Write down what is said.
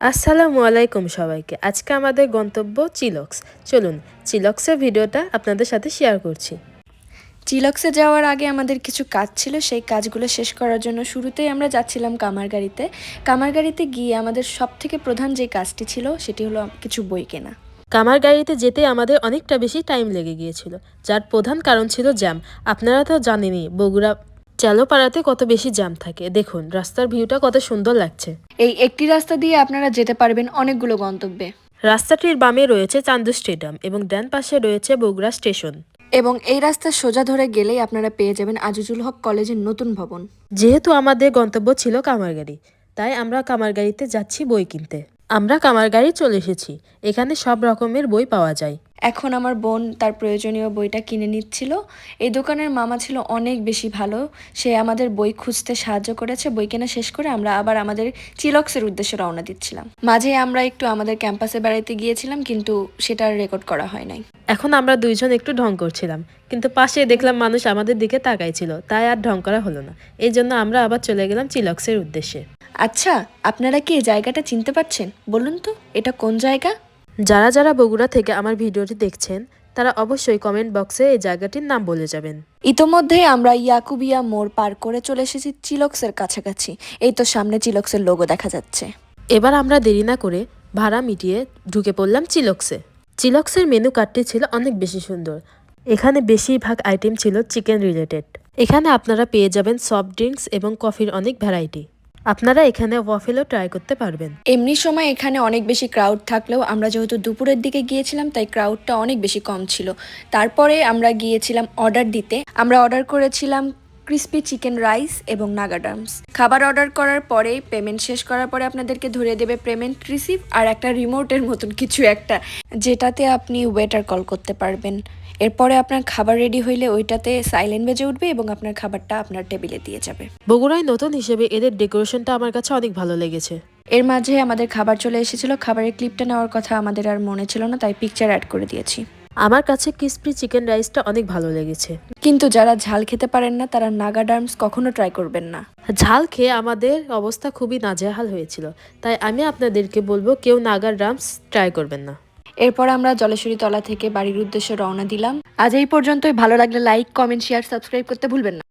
আসসালামু আলাইকুম সবাইকে। আজকে আমাদের গন্তব্য চিলক্স। চলুন চিলক্সের ভিডিওটা আপনাদের সাথে শেয়ার করছি। চিলক্সে যাওয়ার আগে আমাদের কিছু কাজ ছিল সেই কাজগুলো শেষ করার জন্য শুরুতেই আমরা যাচ্ছিলাম কামারগাড়িতে। কামারগাড়িতে গিয়ে আমাদের সব থেকে প্রধান যে কাজটি ছিল সেটি হলো কিছু বই কেনা। কামার গাড়িতে যেতে আমাদের অনেকটা বেশি টাইম লেগে গিয়েছিল। যার প্রধান কারণ ছিল জ্যাম। আপনারা তো জানেনই বগুড়া চালোপাড়াতে কত বেশি জ্যাম থাকে। দেখুন রাস্তার ভিউটা কত সুন্দর লাগছে। এই একটি রাস্তা দিয়ে আপনারা যেতে পারবেন অনেকগুলো গন্তব্যে। রাস্তাটির বামে রয়েছে চান্দু স্টেডিয়াম এবং ডান পাশে রয়েছে বগুড়া স্টেশন। এবং এই রাস্তা সোজা ধরে গেলেই আপনারা পেয়ে যাবেন আজিজুল হক কলেজের নতুন ভবন। যেহেতু আমাদের গন্তব্য ছিল কামারগাড়ি তাই আমরা কামারগাড়িতে যাচ্ছি বই কিনতে। আমরা কামারগাড়ি চলে এসেছি। এখানে সব রকমের বই পাওয়া যায়। এখন আমার বোন তার প্রয়োজনীয় বইটা কিনে নিচ্ছিল। এই দোকানের মামা ছিল অনেক বেশি ভালো। সে আমাদের বই খুঁজতে সাহায্য করেছে। বই কেনা শেষ করে আমরা আবার আমাদের চিলক্সের উদ্দেশ্যে রওনা দিচ্ছিলাম। মাঝে আমরা একটু আমাদের ক্যাম্পাসে বেড়াইতে গিয়েছিলাম কিন্তু সেটা রেকর্ড করা হয় নাই। এখন আমরা দুইজন একটু ঢং করছিলাম কিন্তু পাশে দেখলাম মানুষ আমাদের দিকে তাকাইছিল তাই আর ঢং করা হলো না। এই জন্য আমরা আবার চলে গেলাম চিলক্সের উদ্দেশ্যে। আচ্ছা আপনারা কি এই জায়গাটা চিনতে পারছেন? বলুন তো এটা কোন জায়গা? যারা যারা বগুড়া থেকে আমার ভিডিওটি দেখছেন তারা অবশ্যই কমেন্ট বক্সে এই জায়গাটির নাম বলে যাবেন। ইতোমধ্যেই আমরা ইয়াকুবিয়া মোড় পার করে চলে এসেছি চিলক্সের কাছাকাছি। এই তো সামনে চিলক্সের লোগো দেখা যাচ্ছে। এবার আমরা দেরি না করে ভাড়া মিটিয়ে ঢুকে পড়লাম চিলক্সে। চিলক্সের মেনু কার্ডটি ছিল অনেক বেশি সুন্দর। এখানে বেশিরভাগ আইটেম ছিল চিকেন রিলেটেড এখানে আপনারা পেয়ে যাবেন সফট ড্রিঙ্কস এবং কফির অনেক ভ্যারাইটি আপনারা এখানে ওয়াফেলও ট্রাই করতে পারবেন। এমনি সময় এখানে অনেক বেশি ক্রাউড থাকলেও আমরা যেহেতু দুপুরের দিকে গিয়েছিলাম, তাই ক্রাউডটা অনেক বেশি কম ছিল। তারপরে আমরা গিয়েছিলাম অর্ডার দিতে। আমরা অর্ডার করেছিলাম ক্রিস্পি চিকেন রাইস এবং নাগাডামস খাবার অর্ডার করার পরে পেমেন্ট শেষ করার পরে আপনাদেরকে ধরিয়ে দেবে পেমেন্ট রিসিভ আর একটা রিমোটের মতন কিছু একটা যেটাতে আপনি ওয়েটার কল করতে পারবেন। এরপরে আপনার খাবার রেডি হইলে ওইটাতে সাইলেন্ট বেজে উঠবে এবং আপনার খাবারটা আপনার টেবিলে দিয়ে যাবে। বগুড়ায় নতুন হিসেবে এদের ডেকোরেশনটা আমার কাছে অনেক ভালো লেগেছে। এর মাঝে আমাদের খাবার চলে এসেছিল খাবারের ক্লিপটা নেওয়ার কথা আমাদের আর মনে ছিল না তাই পিকচার অ্যাড করে দিয়েছি। আমার কাছে ক্রিসপি চিকেন রাইসটা অনেক ভালো লেগেছে। কিন্তু যারা ঝাল খেতে পারেন না তারা নাগা ডার্মস কখনো ট্রাই করবেন না। ঝাল খেয়ে আমাদের অবস্থা খুবই নাজেহাল হয়েছিল তাই আমি আপনাদেরকে বলব কেউ নাগা ডার্মস ট্রাই করবেন না। এরপর আমরা জলেশ্বরী তলা থেকে বাড়ির উদ্দেশ্যে রওনা দিলাম। আজ এই পর্যন্তই ভালো লাগলে লাইক কমেন্ট শেয়ার সাবস্ক্রাইব করতে ভুলবেন না।